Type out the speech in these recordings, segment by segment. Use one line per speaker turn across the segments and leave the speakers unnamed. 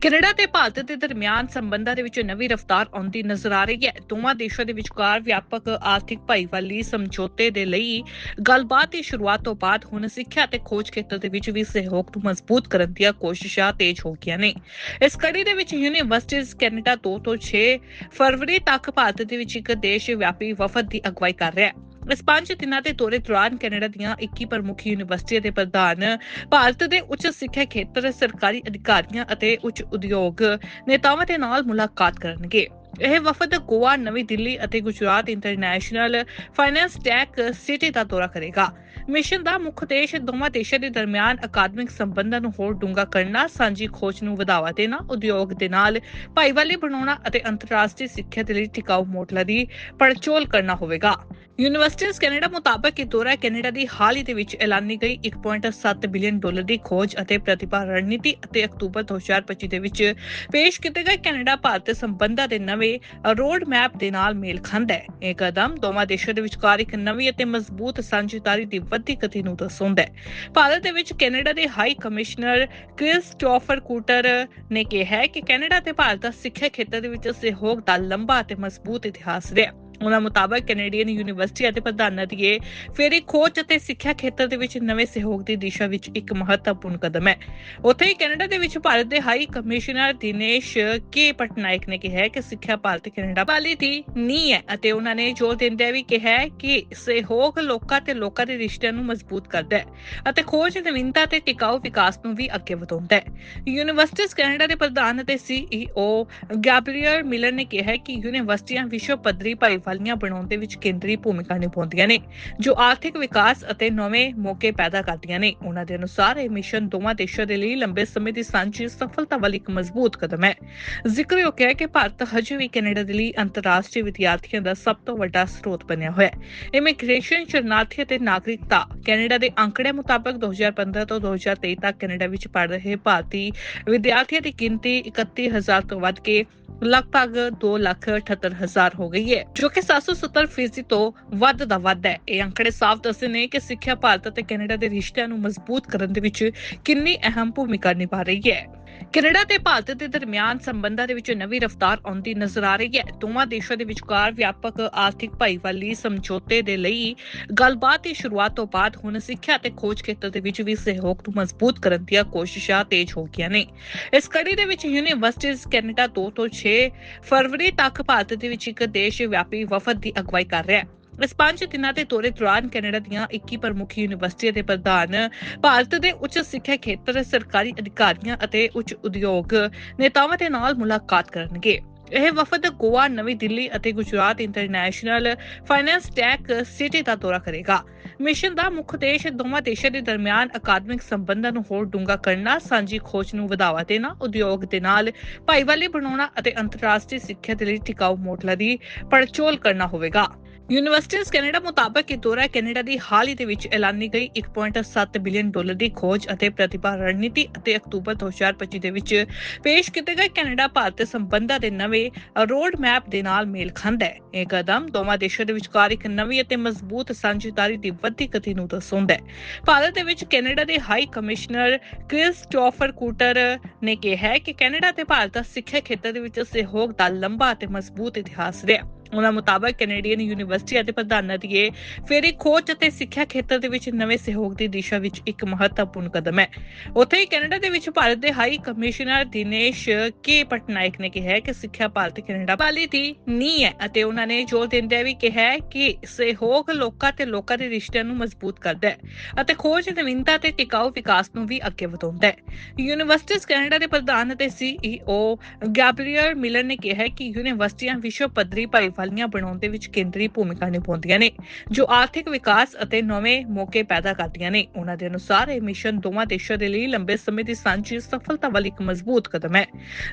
Canada ਤੇ ਭਾਰਤ ਦੇ ਦਰਮਿਆਨ ਸੰਬੰਧਾਂ ਦੇ ਵਿੱਚ ਨਵੀਂ ਰਫ਼ਤਾਰ ਆਉਂਦੀ ਨਜ਼ਰ ਆ ਰਹੀ ਹੈ। ਦੋਵਾਂ ਦੇਸ਼ਾਂ ਦੇ ਵਿਚਕਾਰ ਵਿਆਪਕ ਆਰਥਿਕ ਭਾਈਵਾਲੀ ਸਮਝੌਤੇ ਦੇ ਲਈ ਗੱਲਬਾਤ ਦੀ ਸ਼ੁਰੂਆਤ ਤੋਂ ਬਾਅਦ ਹੁਣ ਸਿੱਖਿਆ ਤੇ ਖੋਜ ਖੇਤਰ ਦੇ ਵਿੱਚ ਵੀ ਸਹਿਯੋਗ ਨੂੰ ਮਜ਼ਬੂਤ ਕਰਨ ਦੀਆਂ ਕੋਸ਼ਿਸ਼ਾਂ ਤੇਜ਼ ਹੋ ਗਈਆਂ ਨੇ। ਇਸ ਕੜੀ ਦੇ ਵਿੱਚ ਯੂਨੀਵਰਸਿਟੀਜ਼ ਕੈਨੇਡਾ 2 ਤੋਂ 6 ਫਰਵਰੀ ਤੱਕ ਭਾਰਤ ਦੇ ਵਿੱਚ ਇੱਕ ਦੇਸ਼ ਵਿਆਪੀ ਵਫਦ ਦੀ ਅਗਵਾਈ ਕਰ ਰਿਹਾ ਹੈ। ਇਸ ਪੰਜ ਦਿਨਾਂ ਦੇ ਦੌਰੇ ਦੌਰਾਨ ਕੈਨੇਡਾ ਦੀਆਂ 21 ਪ੍ਰਮੁੱਖ ਯੂਨੀਵਰਸਿਟੀਆਂ ਦੇ ਪ੍ਰਧਾਨ, ਭਾਰਤ ਦੇ ਉੱਚ ਸਿੱਖਿਆ ਖੇਤਰ, ਸਰਕਾਰੀ ਅਧਿਕਾਰੀਆਂ ਅਤੇ ਉੱਚ ਉਦਯੋਗ ਨੇਤਾਵਾਂ ਦੇ ਨਾਲ ਮੁਲਾਕਾਤ ਕਰਨਗੇ। ਇਹ ਵਫਦ ਗੋਆ, ਨਵੀਂ ਦਿੱਲੀ ਅਤੇ Gujarat international finance tech city ਦਾ ਦੌਰਾ ਕਰੇਗਾ। ਮਿਸ਼ਨ ਦਾ ਮੁੱਖ ਉਦੇਸ਼ ਦੋਵਾਂ ਦੇਸ਼ਾਂ ਦੇ ਦਰਮਿਆਨ ਅਕਾਦਮਿਕ ਸੰਬੰਧਾਂ ਨੂੰ ਹੋਰ ਡੂੰਘਾ ਕਰਨਾ, ਸਾਂਝੀ ਖੋਜ ਨੂੰ ਵਧਾਵਾ ਦੇਣਾ, ਉਦਯੋਗ ਦੇ ਨਾਲ ਭਾਈਵਾਲੀ ਬਣਾਉਣਾ ਅਤੇ ਅੰਤਰਰਾਸ਼ਟਰੀ ਸਿੱਖਿਆ ਦੇ ਲਈ ਟਿਕਾਊ ਮੋਡਲਾਂ ਦੀ ਪੜਚੋਲ ਕਰਨਾ ਹੋਵੇਗਾ। ਯੂਨੀਵਰਸਿਟੀਜ਼ ਕੈਨੇਡਾ ਮੁਤਾਬਕ ਇਹ ਦੌਰਾ ਕੈਨੇਡਾ ਦੀ ਹਾਲ ਹੀ ਦੇ ਵਿੱਚ ਐਲਾਨੀ ਗਈ 1.7 ਬਿਲੀਅਨ ਡਾਲਰ ਦੀ ਖੋਜ ਅਤੇ ਪ੍ਰਤਿਭਾ ਰਣਨੀਤੀ ਅਤੇ ਅਕਤੂਬਰ 2025 ਦੇ ਵਿੱਚ ਪੇਸ਼ ਕੀਤੇ ਗਏ ਕੈਨੇਡਾ ਭਾਰਤ ਸੰਬੰਧਾਂ ਦੇ ਨਵੇਂ ਰੋਡ ਮੈਪ ਦੇ ਨਾਲ ਮੇਲ ਖਾਂਦਾ ਹੈ। ਇਹ ਕਦਮ ਦੋਵਾਂ ਦੇਸ਼ਾਂ ਦੇ ਵਿਚਕਾਰ ਇੱਕ ਨਵੀਂ ਅਤੇ ਮਜ਼ਬੂਤ ਸਾਂਝੇਦਾਰੀ ਦੀ ਵੱਧਦੀ ਗਤੀ ਨੂੰ ਦਰਸਾਉਂਦਾ ਹੈ ਭਾਰਤ ਦੇ ਵਿੱਚ ਕੈਨੇਡਾ ਦੇ ਹਾਈ ਕਮਿਸ਼ਨਰ ਕ੍ਰਿਸਟੋਫਰ ਕੂਟਰ ਨੇ ਕਿਹਾ ਕਿ ਕੈਨੇਡਾ ਤੇ ਭਾਰਤ ਦਾ ਸਿੱਖਿਆ ਖੇਤਰ ਦੇ ਵਿੱਚ ਸਹਿਯੋਗ ਦਾ ਲੰਬਾ ਅਤੇ ਮਜ਼ਬੂਤ ਇਤਿਹਾਸ ਰਿਹਾ। ਉਹਨਾਂ ਮੁਤਾਬਕ ਕੈਨੇਡੀਅਨ ਯੂਨੀਵਰਸਿਟੀ ਅਤੇ ਪ੍ਰਧਾਨਾਂ ਦੀ ਇਹ ਖੋਜ ਅਤੇ ਸਿੱਖਿਆ ਖੇਤਰ ਦੇ ਵਿੱਚ ਨਵੇਂ ਸਹਿਯੋਗ ਦੀ ਦਿਸ਼ਾ ਵਿੱਚ ਇੱਕ ਮਹੱਤਵਪੂਰਨ ਕਦਮ ਹੈ। ਉੱਥੇ ਹੀ ਕੈਨੇਡਾ ਦੇ ਵਿੱਚ ਭਾਰਤ ਦੇ high commissioner Dinesh K Patnaik ਨੇ ਕਿਹਾ ਕਿ ਸਿੱਖਿਆ ਭਾਰਤ ਕੈਨੇਡਾ ਵਾਲੀ ਦੀ ਨੀ ਹੈ ਅਤੇ ਉਹਨਾਂ ਨੇ ਜ਼ੋਰ ਦਿੰਦਿਆਂ ਵੀ ਕਿਹਾ ਕਿ ਸਹਿਯੋਗ ਲੋਕਾਂ ਤੇ ਲੋਕਾਂ ਦੇ ਰਿਸ਼ਤਿਆਂ ਨੂੰ ਮਜ਼ਬੂਤ ਕਰਦਾ ਹੈ ਅਤੇ ਖੋਜ ਨਵੀਨਤਾ ਤੇ ਟਿਕਾਊ ਵਿਕਾਸ ਨੂੰ ਵੀ ਅੱਗੇ ਵਧਾਉਂਦਾ ਹੈ। ਯੂਨੀਵਰਸਿਟੀਜ਼ ਕੈਨੇਡਾ ਦੇ ਪ੍ਰਧਾਨ ਅਤੇ ਸੀਈਓ ਗੈਬਰੀਅਲ ਮਿਲਰ ਨੇ ਕਿਹਾ ਕਿ ਯੂਨੀਵਰਸਿਟੀਆਂ ਵਿਸ਼ਵ ਪੱਧਰੀ ਭਾਈ ਭਾਈਵਾਲੀਆਂ ਬਣਾਉਣ ਦੇ ਵਿੱਚ ਕੇਂਦਰੀ ਭੂਮਿਕਾ ਨਿਭਾਉਂਦੀਆਂ ਨੇ, ਜੋ ਆਰਥਿਕ ਵਿਕਾਸ ਅਤੇ ਨਵੇਂ ਮੌਕੇ ਪੈਦਾ ਕਰਦੀਆਂ ਨੇ। ਉਹਨਾਂ ਦੇ ਅਨੁਸਾਰ ਇਹ ਮਿਸ਼ਨ ਦੋਵਾਂ ਦੇਸ਼ਾਂ ਦੇ ਲਈ ਲੰਬੇ ਸਮੇਂ ਦੀ ਸਾਂਝੀ ਸਫਲਤਾ ਵੱਲ ਇੱਕ ਮਜ਼ਬੂਤ ਕਦਮ ਹੈ। ਜ਼ਿਕਰਯੋਗ ਹੈ ਕਿ ਭਾਰਤ ਹਜੇ ਵੀ ਕੈਨੇਡਾ ਦੇ ਲਈ ਅੰਤਰਰਾਸ਼ਟਰੀ ਵਿਦਿਆਰਥੀਆਂ ਦਾ ਸਭ ਤੋਂ ਵੱਡਾ ਸਰੋਤ ਬਣਿਆ ਹੋਇਆ ਹੈ। ਇਮੀਗ੍ਰੇਸ਼ਨ ਸ਼ਰਨਾਰਥੀ ਅਤੇ ਨਾਗਰਿਕਤਾ ਕੈਨੇਡਾ ਦੇ ਅੰਕੜਿਆਂ ਮੁਤਾਬਕ 2015 ਤੋਂ 2023 ਤੱਕ ਕੈਨੇਡਾ ਵਿੱਚ ਪੜ੍ਹ ਰਹੇ ਭਾਰਤੀ ਵਿਦਿਆਰਥੀਆਂ ਦੀ ਗਿਣਤੀ 31000 ਤੋਂ ਵੱਧ ਕੇ ਲਗਭਗ 278000 ਹੋ ਗਈ ਹੈ, ਜੋ ਕਿ 770 ਫੀਸਦੀ ਤੋਂ ਵੱਧ ਦਾ ਵੱਧ ਹੈ। ਇਹ ਅੰਕੜੇ ਸਾਫ਼ ਦੱਸਦੇ ਨੇ ਕਿ ਸਿੱਖਿਆ ਭਾਰਤ ਅਤੇ ਕੈਨੇਡਾ ਦੇ ਰਿਸ਼ਤਿਆਂ ਨੂੰ ਮਜ਼ਬੂਤ ਕਰਨ ਦੇ ਵਿੱਚ ਕਿੰਨੀ ਅਹਿਮ ਭੂਮਿਕਾ ਨਿਭਾ ਰਹੀ ਹੈ। ਕੈਨੇਡਾ ਤੇ ਭਾਰਤ ਦੇ ਦਰਮਿਆਨ ਸੰਬੰਧਾਂ ਦੇ ਵਿੱਚ ਨਵੀਂ ਰਫ਼ਤਾਰ ਆਉਂਦੀ ਨਜ਼ਰ ਆ ਰਹੀ ਹੈ। ਦੋਵਾਂ ਦੇਸ਼ਾਂ ਦੇ ਵਿਚਕਾਰ ਵਿਆਪਕ ਆਰਥਿਕ ਭਾਈਵਾਲੀ ਸਮਝੌਤੇ ਦੇ ਲਈ ਗੱਲਬਾਤ ਦੀ ਸ਼ੁਰੂਆਤ ਤੋਂ ਬਾਅਦ ਹੁਣ ਸਿੱਖਿਆ ਤੇ ਖੋਜ ਖੇਤਰ ਦੇ ਵਿੱਚ ਵੀ ਸਹਿਯੋਗ ਨੂੰ ਮਜ਼ਬੂਤ ਕਰਨ ਦੀਆਂ ਕੋਸ਼ਿਸ਼ਾਂ ਤੇਜ਼ ਹੋ ਗਈਆਂ ਨੇ। ਇਸ ਕੜੀ ਦੇ ਵਿੱਚ ਯੂਨੀਵਰਸਿਟੀਜ਼ ਕੈਨੇਡਾ 2 ਤੋਂ 6 ਫਰਵਰੀ ਤੱਕ ਭਾਰਤ ਦੇ ਵਿੱਚ ਇੱਕ ਦੇਸ਼ ਵਿਆਪੀ ਵਫਦ ਦੀ ਅਗਵਾਈ ਕਰ ਰਿਹਾ ਹੈ। ਇਸ ਪੰਜ ਦਿਨਾਂ ਦੇ ਦੌਰੇ ਦੌਰਾਨ ਕੈਨੇਡਾ ਦੀਆਂ 21 ਪ੍ਰਮੁੱਖ ਯੂਨੀਵਰਸਿਟੀਆਂ ਦੇ ਪ੍ਰਧਾਨ, ਭਾਰਤ ਦੇ ਉੱਚ ਸਿੱਖਿਆ ਖੇਤਰ, ਸਰਕਾਰੀ ਅਧਿਕਾਰੀਆਂ ਅਤੇ ਉੱਚ ਉਦਯੋਗ ਨੇਤਾਵਾਂ ਦੇ ਨਾਲ ਮੁਲਾਕਾਤ ਕਰਨਗੇ। ਇਹ ਵਫਦ ਗੋਆ, ਨਵੀਂ ਦਿੱਲੀ ਅਤੇ Gujarat international finance tech city ਦਾ ਦੌਰਾ ਕਰੇਗਾ। ਮਿਸ਼ਨ ਦਾ ਮੁੱਖ ਉਦੇਸ਼ ਦੋਵਾਂ ਦੇਸ਼ਾਂ ਦੇ ਦਰਮਿਆਨ ਅਕਾਦਮਿਕ ਸੰਬੰਧਾਂ ਨੂੰ ਹੋਰ ਡੂੰਘਾ ਕਰਨਾ, ਸਾਂਝੀ ਖੋਜ ਨੂੰ ਵਧਾਵਾ ਦੇਣਾ, ਉਦਯੋਗ ਦੇ ਨਾਲ ਭਾਈਵਾਲੀ ਬਣਾਉਣਾ ਅਤੇ ਅੰਤਰਰਾਸ਼ਟਰੀ ਸਿੱਖਿਆ ਦੇ ਲਈ ਟਿਕਾਊ ਮੋਡਲਾਂ ਦੀ ਪੜਚੋਲ ਕਰਨਾ ਹੋਵੇਗਾ। ਯੂਨੀਵਰਸਿਟੀਜ਼ ਕੈਨੇਡਾ ਮੁਤਾਬਕ ਇਹ ਦੌਰਾ ਕੈਨੇਡਾ ਦੀ ਹਾਲ ਹੀ ਦੇ ਵਿੱਚ ਐਲਾਨੀ ਗਈ 1.7 ਬਿਲੀਅਨ ਡਾਲਰ ਦੀ ਖੋਜ ਅਤੇ ਪ੍ਰਤਿਭਾ ਰਣਨੀਤੀ ਅਤੇ ਅਕਤੂਬਰ 2025 ਦੇ ਵਿੱਚ ਪੇਸ਼ ਕੀਤੇ ਗਏ ਕੈਨੇਡਾ ਭਾਰਤ ਸੰਬੰਧਾਂ ਦੇ ਨਵੇਂ ਰੋਡ ਮੈਪ ਦੇ ਨਾਲ ਮੇਲ ਖਾਂਦਾ ਹੈ। ਇਹ ਕਦਮ ਦੋਵਾਂ ਦੇਸ਼ਾਂ ਦੇ ਵਿਚਕਾਰ ਇੱਕ ਨਵੀਂ ਅਤੇ ਮਜ਼ਬੂਤ ਸਾਂਝੇਦਾਰੀ ਦੀ ਵੱਧਦੀ ਗਤੀ ਨੂੰ ਦਰਸਾਉਂਦਾ ਹੈ। ਭਾਰਤ ਦੇ ਵਿੱਚ ਕੈਨੇਡਾ ਦੇ ਹਾਈ ਕਮਿਸ਼ਨਰ ਕ੍ਰਿਸਟੋਫਰ ਕੂਟਰ ਨੇ ਕਿਹਾ ਹੈ ਕਿ ਕੈਨੇਡਾ ਤੇ ਭਾਰਤ ਦਾ ਸਿੱਖਿਆ ਖੇਤਰ ਦੇ ਵਿੱਚ ਸਹਿਯੋਗ ਦਾ ਲੰਬਾ ਅਤੇ ਮਜ਼ਬੂਤ ਇਤਿਹਾਸ ਰਿਹਾ। ਉਹਨਾਂ ਮੁਤਾਬਕ ਕੈਨੇਡੀਅਨ ਯੂਨੀਵਰਸਿਟੀ ਅਤੇ ਪ੍ਰਧਾਨਾਂ ਦੀ ਇਹ ਫੇਰੀ ਖੋਜ ਅਤੇ ਸਿੱਖਿਆ ਖੇਤਰ ਦੇ ਵਿੱਚ ਨਵੇਂ ਸਹਿਯੋਗ ਦੀ ਦਿਸ਼ਾ ਵਿੱਚ ਇੱਕ ਮਹੱਤਵਪੂਰਨ ਕਦਮ ਹੈ। ਉੱਥੇ ਹੀ ਕੈਨੇਡਾ ਦੇ ਵਿੱਚ ਭਾਰਤ ਦੇ high commissioner Dinesh K Patnaik ਨੇ ਕਿਹਾ ਕਿ ਸਿੱਖਿਆ ਭਾਰਤ ਕੈਨੇਡਾ ਵਾਲੀ ਦੀ ਨੀ ਹੈ ਅਤੇ ਉਹਨਾਂ ਨੇ ਜ਼ੋਰ ਦਿੰਦਿਆਂ ਵੀ ਕਿਹਾ ਕਿ ਸਹਿਯੋਗ ਲੋਕਾਂ ਤੇ ਲੋਕਾਂ ਦੇ ਰਿਸ਼ਤਿਆਂ ਨੂੰ ਮਜ਼ਬੂਤ ਕਰਦਾ ਹੈ ਅਤੇ ਖੋਜ ਨਵੀਨਤਾ ਤੇ ਟਿਕਾਊ ਵਿਕਾਸ ਨੂੰ ਵੀ ਅੱਗੇ ਵਧਾਉਂਦਾ ਹੈ। ਯੂਨੀਵਰਸਿਟੀਜ਼ ਕੈਨੇਡਾ ਦੇ ਪ੍ਰਧਾਨ ਅਤੇ ਸੀਈਓ ਗੈਬਰੀਅਲ ਮਿਲਰ ਨੇ ਕਿਹਾ ਕਿ ਯੂਨੀਵਰਸਿਟੀਆਂ ਵਿਸ਼ਵ ਪੱਧਰੀ ਭਾਈ ਭਾਈਵਾਲੀਆਂ ਬਣਾਉਣ ਦੇ ਵਿੱਚ ਕੇਂਦਰੀ ਭੂਮਿਕਾ ਨਿਭਾਉਂਦੀਆਂ ਨੇ, ਜੋ ਆਰਥਿਕ ਵਿਕਾਸ ਅਤੇ ਨਵੇਂ ਮੌਕੇ ਪੈਦਾ ਕਰਦੀਆਂ ਨੇ। ਉਹਨਾਂ ਦੇ ਅਨੁਸਾਰ ਇਹ ਮਿਸ਼ਨ ਦੋਵਾਂ ਦੇਸ਼ਾਂ ਦੇ ਲਈ ਲੰਬੇ ਸਮੇਂ ਦੀ ਸਾਂਝੀ ਸਫਲਤਾ ਵੱਲ ਇੱਕ ਮਜ਼ਬੂਤ ਕਦਮ ਹੈ।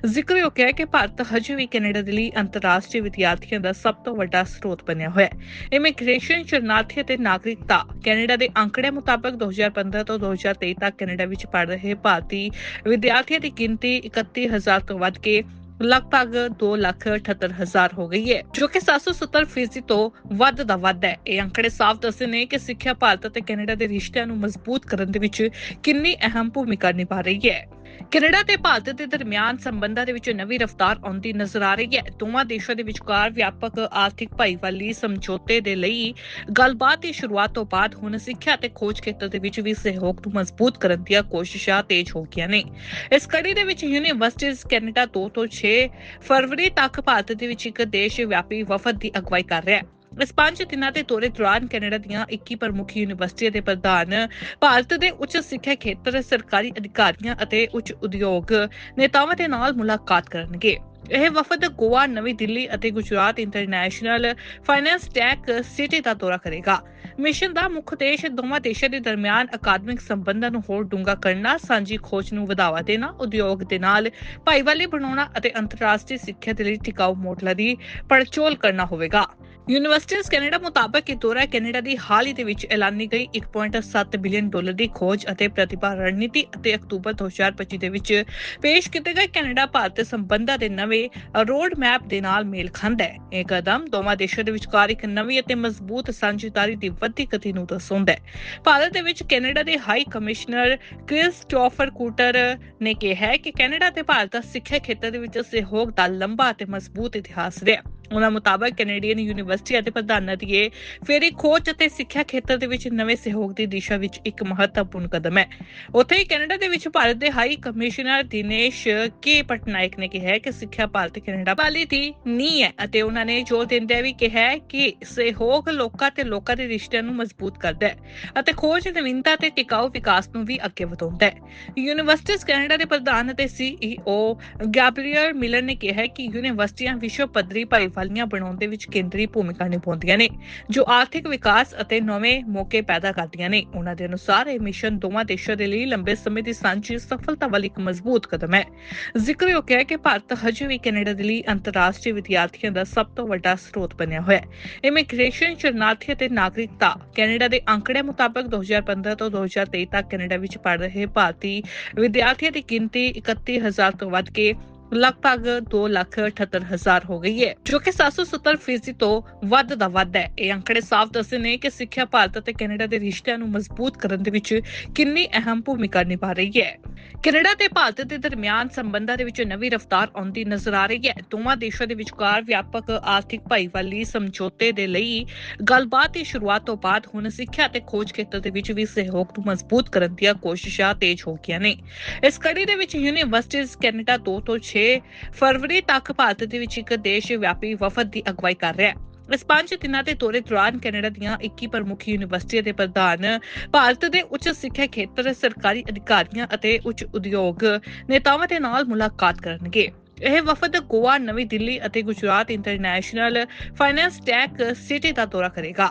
ਜ਼ਿਕਰਯੋਗ ਹੈ ਕਿ ਭਾਰਤ ਹਜੇ ਵੀ ਕੈਨੇਡਾ ਦੇ ਲਈ ਅੰਤਰਰਾਸ਼ਟਰੀ ਵਿਦਿਆਰਥੀਆਂ ਦਾ ਸਭ ਤੋਂ ਵੱਡਾ ਸਰੋਤ ਬਣਿਆ ਹੋਇਆ ਹੈ। ਇਮੀਗ੍ਰੇਸ਼ਨ, ਸ਼ਰਨਾਰਥੀ ਅਤੇ ਨਾਗਰਿਕਤਾ ਕੈਨੇਡਾ ਦੇ ਅੰਕੜਿਆਂ ਮੁਤਾਬਕ 2015 ਤੋਂ 2023 ਤੱਕ ਕੈਨੇਡਾ ਵਿੱਚ ਪੜ੍ਹ ਰਹੇ ਭਾਰਤੀ ਵਿਦਿਆਰਥੀਆਂ ਦੀ ਗਿਣਤੀ 31000 ਤੋਂ ਵੱਧ ਕੇ ਲਗਭਗ 278000 ਹੋ ਗਈ ਹੈ, ਜੋ ਕਿ 770 ਫੀਸਦੀ ਤੋਂ ਵੱਧ ਦਾ ਵੱਧ ਹੈ। ਇਹ ਅੰਕੜੇ ਸਾਫ਼ ਦੱਸਦੇ ਨੇ ਕਿ ਸਿੱਖਿਆ ਭਾਰਤ ਅਤੇ ਕੈਨੇਡਾ ਦੇ ਰਿਸ਼ਤਿਆਂ ਨੂੰ ਮਜ਼ਬੂਤ ਕਰਨ ਦੇ ਵਿੱਚ ਕਿੰਨੀ ਅਹਿਮ ਭੂਮਿਕਾ ਨਿਭਾ ਰਹੀ ਹੈ। ਕੈਨੇਡਾ ਤੇ ਭਾਰਤ ਦੇ ਦਰਮਿਆਨ ਸੰਬੰਧਾਂ ਦੇ ਵਿੱਚ ਨਵੀਂ ਰਫ਼ਤਾਰ ਆਉਂਦੀ ਨਜ਼ਰ ਆ ਰਹੀ ਹੈ। ਦੋਵਾਂ ਦੇਸ਼ਾਂ ਦੇ ਵਿਚਕਾਰ ਵਿਆਪਕ ਆਰਥਿਕ ਭਾਈਵਾਲੀ ਸਮਝੌਤੇ ਦੇ ਲਈ ਗੱਲਬਾਤ ਦੀ ਸ਼ੁਰੂਆਤ ਤੋਂ ਬਾਅਦ ਹੁਣ ਸਿੱਖਿਆ ਤੇ ਖੋਜ ਖੇਤਰ ਦੇ ਵਿੱਚ ਵੀ ਸਹਿਯੋਗ ਨੂੰ ਮਜ਼ਬੂਤ ਕਰਨ ਦੀਆਂ ਕੋਸ਼ਿਸ਼ਾਂ ਤੇਜ਼ ਹੋ ਗਈਆਂ ਨੇ। ਇਸ ਕੜੀ ਦੇ ਵਿੱਚ ਯੂਨੀਵਰਸਿਟੀਜ਼ ਕੈਨੇਡਾ 2 ਤੋਂ 6 ਫਰਵਰੀ ਤੱਕ ਭਾਰਤ ਦੇ ਵਿੱਚ ਇੱਕ ਦੇਸ਼ ਵਿਆਪੀ ਵਫਦ ਦੀ ਅਗਵਾਈ ਕਰ ਰਿਹਾ ਹੈ। ਇਸ ਪੰਜ ਦਿਨਾਂ ਦੇ ਦੌਰੇ ਦੌਰਾਨ ਕੈਨੇਡਾ ਦੀਆਂ 21 ਪ੍ਰਮੁੱਖ ਯੂਨੀਵਰਸਿਟੀਆਂ ਦੇ ਪ੍ਰਧਾਨ, ਭਾਰਤ ਦੇ ਉੱਚ ਸਿੱਖਿਆ ਖੇਤਰ, ਸਰਕਾਰੀ ਅਧਿਕਾਰੀਆਂ ਅਤੇ ਉੱਚ ਉਦਯੋਗ ਨੇਤਾਵਾਂ ਦੇ ਨਾਲ ਮੁਲਾਕਾਤ ਕਰਨਗੇ। ਇਹ ਵਫਦ ਗੋਆ, ਨਵੀਂ ਦਿੱਲੀ ਅਤੇ Gujarat international finance tech city ਦਾ ਦੌਰਾ ਕਰੇਗਾ। ਮਿਸ਼ਨ ਦਾ ਮੁੱਖ ਉਦੇਸ਼ ਦੋਵਾਂ ਦੇਸ਼ਾਂ ਦੇ ਦਰਮਿਆਨ ਅਕਾਦਮਿਕ ਸੰਬੰਧਾਂ ਨੂੰ ਹੋਰ ਡੂੰਘਾ ਕਰਨਾ, ਸਾਂਝੀ ਖੋਜ ਨੂੰ ਵਧਾਵਾ ਦੇਣਾ, ਉਦਯੋਗ ਦੇ ਨਾਲ ਭਾਈਵਾਲੀ ਬਣਾਉਣਾ ਅਤੇ ਅੰਤਰਰਾਸ਼ਟਰੀ ਸਿੱਖਿਆ ਦੇ ਲਈ ਟਿਕਾਊ ਮੋਡਲਾਂ ਦੀ ਪੜਚੋਲ ਕਰਨਾ ਹੋਵੇਗਾ। ਯੂਨੀਵਰਸਿਟੀਜ਼ ਕੈਨੇਡਾ ਮੁਤਾਬਕ ਇਹ ਕੈਨੇਡਾ ਦੀ ਹਾਲ ਹੀ ਦੇ ਵਿੱਚ ਐਲਾਨੀ ਗਈ 1.7 ਬਿਲੀਅਨ ਡਾਲਰ ਦੀ ਖੋਜ ਅਤੇ ਪ੍ਰਤਿਭਾ ਰਣਨੀਤੀ ਅਤੇ ਅਕਤੂਬਰ 2025 ਦੇ ਵਿੱਚ ਪੇਸ਼ ਕੀਤੇ ਗਏ ਕੈਨੇਡਾ ਭਾਰਤ ਸੰਬੰਧਾਂ ਦੇ ਨਵੇਂ ਰੋਡ ਮੈਪ ਦੇ ਨਾਲ ਮੇਲ ਖਾਂਦਾ ਹੈ। ਇਹ ਕਦਮ ਦੋਵਾਂ ਦੇਸ਼ਾਂ ਦੇ ਵਿਚਕਾਰ ਇੱਕ ਨਵੀਂ ਅਤੇ ਮਜ਼ਬੂਤ ਸਾਂਝੇਦਾਰੀ ਦੀ ਵੱਧਦੀ ਗਤੀ ਨੂੰ ਦਰਸਾਉਂਦਾ ਹੈ। ਭਾਰਤ ਦੇ ਵਿੱਚ ਕੈਨੇਡਾ ਦੇ ਹਾਈ ਕਮਿਸ਼ਨਰ ਕ੍ਰਿਸਟੋਫਰ ਕੂਟਰ ਨੇ ਕਿਹਾ ਕਿ ਕੈਨੇਡਾ ਤੇ ਭਾਰਤ ਦਾ ਸਿੱਖਿਆ ਖੇਤਰ ਦੇ ਵਿੱਚ ਸਹਿਯੋਗ ਦਾ ਲੰਬਾ ਅਤੇ ਮਜ਼ਬੂਤ ਇਤਿਹਾਸ ਰਿਹਾ। ਉਹਨਾਂ ਮੁਤਾਬਕ ਕੈਨੇਡੀਅਨ ਯੂਨੀਵਰਸਿਟੀ ਅਤੇ ਪ੍ਰਧਾਨਾਂ ਦੀ ਇਹ ਫੇਰੀ ਖੋਜ ਅਤੇ ਸਿੱਖਿਆ ਖੇਤਰ ਦੇ ਵਿੱਚ ਨਵੇਂ ਸਹਿਯੋਗ ਦੀ ਦਿਸ਼ਾ ਵਿੱਚ ਇੱਕ ਮਹੱਤਵਪੂਰਨ ਕਦਮ ਹੈ। ਉੱਥੇ ਹੀ ਕੈਨੇਡਾ ਦੇ ਵਿੱਚ ਭਾਰਤ ਦੇ high commissioner Dinesh K Patnaik ਨੇ ਕਿਹਾ ਕਿ ਸਿੱਖਿਆ ਭਾਰਤ ਕੈਨੇਡਾ ਵਾਲੀ ਦੀ ਨੀ ਹੈ ਅਤੇ ਉਹਨਾਂ ਨੇ ਜ਼ੋਰ ਦਿੰਦੇ ਵੀ ਕਿਹਾ ਕਿ ਸਹਿਯੋਗ ਲੋਕਾਂ ਤੇ ਲੋਕਾਂ ਦੇ ਰਿਸ਼ਤਿਆਂ ਨੂੰ ਮਜ਼ਬੂਤ ਕਰਦਾ ਹੈ ਅਤੇ ਖੋਜ ਨਵੀਨਤਾ ਤੇ ਟਿਕਾਊ ਵਿਕਾਸ ਨੂੰ ਵੀ ਅੱਗੇ ਵਧਾਉਂਦਾ ਹੈ। ਯੂਨੀਵਰਸਿਟੀਜ਼ ਕੈਨੇਡਾ ਦੇ ਪ੍ਰਧਾਨ ਅਤੇ ਸੀਈਓ ਗੈਬਰੀਅਲ ਮਿਲਰ ਨੇ ਕਿਹਾ ਕਿ ਯੂਨੀਵਰਸਿਟੀਆਂ ਵਿਸ਼ਵ ਪੱਧਰੀ ਭਾਈਵਾਲੀਆਂ ਬਣਾਉਣ ਦੇ ਵਿੱਚ ਕੇਂਦਰੀ ਭੂਮਿਕਾ ਨਿਭਾਉਂਦੀਆਂ ਨੇ, ਜੋ ਆਰਥਿਕ ਵਿਕਾਸ ਅਤੇ ਨਵੇਂ ਮੌਕੇ ਪੈਦਾ ਕਰਦੀਆਂ ਨੇ। ਉਹਨਾਂ ਦੇ ਅਨੁਸਾਰ ਇਹ ਮਿਸ਼ਨ ਦੋਵਾਂ ਦੇਸ਼ਾਂ ਦੇ ਲਈ ਲੰਬੇ ਸਮੇਂ ਦੀ ਸਾਂਝੀ ਸਫਲਤਾ ਵਾਲੀ ਇੱਕ ਮਜ਼ਬੂਤ ਕਦਮ ਹੈ। ਜ਼ਿਕਰਯੋਗ ਹੈ ਕਿ ਭਾਰਤ ਹਜੇ ਵੀ ਕੈਨੇਡਾ ਦੇ ਲਈ ਅੰਤਰਰਾਸ਼ਟਰੀ ਵਿਦਿਆਰਥੀਆਂ ਦਾ ਸਭ ਤੋਂ ਵੱਡਾ ਸਰੋਤ ਬਣਿਆ ਹੋਇਆ ਹੈ। ਇਮੀਗ੍ਰੇਸ਼ਨ, ਸ਼ਰਨਾਰਥੀ ਅਤੇ ਨਾਗਰਿਕਤਾ ਕੈਨੇਡਾ ਦੇ ਅੰਕੜਿਆਂ ਮੁਤਾਬਕ 2015 ਤੋਂ 2023 ਤੱਕ ਕੈਨੇਡਾ ਵਿੱਚ ਪੜ੍ਹ ਰਹੇ ਭਾਰਤੀ ਵਿਦਿਆਰਥੀਆਂ ਦੀ ਗਿਣਤੀ 31000 ਤੋਂ ਵੱਧ ਕੇ ਲਗਭਗ 278000 ਹੋ ਗਈ ਹੈ, ਜੋ ਕਿ 770 ਫੀਸਦੀ ਤੋਂ ਵੱਧ ਦਾ ਵੱਧ ਹੈ। ਇਹ ਅੰਕੜੇ ਸਾਫ਼ ਦੱਸਦੇ ਨੇ ਕਿ ਸਿੱਖਿਆ ਭਾਰਤ ਅਤੇ ਕੈਨੇਡਾ ਦੇ ਰਿਸ਼ਤਿਆਂ ਨੂੰ ਮਜ਼ਬੂਤ ਕਰਨ ਦੇ ਵਿੱਚ ਕਿੰਨੀ ਅਹਿਮ ਭੂਮਿਕਾ ਨਿਭਾ ਰਹੀ ਹੈ। ਕੈਨੇਡਾ ਤੇ ਭਾਰਤ ਦੇ ਦਰਮਿਆਨ ਸੰਬੰਧਾਂ ਦੇ ਵਿੱਚ ਨਵੀਂ ਰਫ਼ਤਾਰ ਆਉਂਦੀ ਨਜ਼ਰ ਆ ਰਹੀ ਹੈ। ਦੋਵਾਂ ਦੇਸ਼ਾਂ ਦੇ ਵਿਚਕਾਰ ਵਿਆਪਕ ਆਰਥਿਕ ਭਾਈਵਾਲੀ ਸਮਝੌਤੇ ਦੇ ਲਈ ਗੱਲਬਾਤ ਦੀ ਸ਼ੁਰੂਆਤ ਤੋਂ ਬਾਅਦ ਹੁਣ ਸਿੱਖਿਆ ਤੇ ਖੋਜ ਖੇਤਰ ਦੇ ਵਿੱਚ ਵੀ ਸਹਿਯੋਗ ਨੂੰ ਮਜ਼ਬੂਤ ਕਰਨ ਦੀਆਂ ਕੋਸ਼ਿਸ਼ਾਂ ਤੇਜ਼ ਹੋ ਗਈਆਂ ਨੇ। ਇਸ ਕੜੀ ਦੇ ਵਿੱਚ ਯੂਨੀਵਰਸਿਟੀਜ਼ ਕੈਨੇਡਾ 2 ਤੋਂ 6 ਫਰਵਰੀ ਤੱਕ ਭਾਰਤ ਦੇ ਵਿੱਚ ਇੱਕ ਦੇਸ਼ ਵਿਆਪੀ ਵਫਦ ਦੀ ਅਗਵਾਈ ਕਰ ਰਿਹਾ ਹੈ। ਇਸ ਪੰਜ ਦਿਨਾਂ ਦੇ ਦੌਰੇ ਦੌਰਾਨ ਕੈਨੇਡਾ ਦੀਆਂ 21 ਪ੍ਰਮੁੱਖ ਯੂਨੀਵਰਸਿਟੀਆਂ ਦੇ ਪ੍ਰਧਾਨ, ਭਾਰਤ ਦੇ ਉੱਚ ਸਿੱਖਿਆ ਖੇਤਰ, ਸਰਕਾਰੀ ਅਧਿਕਾਰੀਆਂ ਅਤੇ ਉੱਚ ਉਦਯੋਗ ਨੇਤਾਵਾਂ ਦੇ ਨਾਲ ਮੁਲਾਕਾਤ ਕਰਨਗੇ। ਇਹ ਵਫਦ ਗੋਆ, ਨਵੀਂ ਦਿੱਲੀ ਅਤੇ Gujarat international finance tech city ਦਾ ਦੌਰਾ ਕਰੇਗਾ।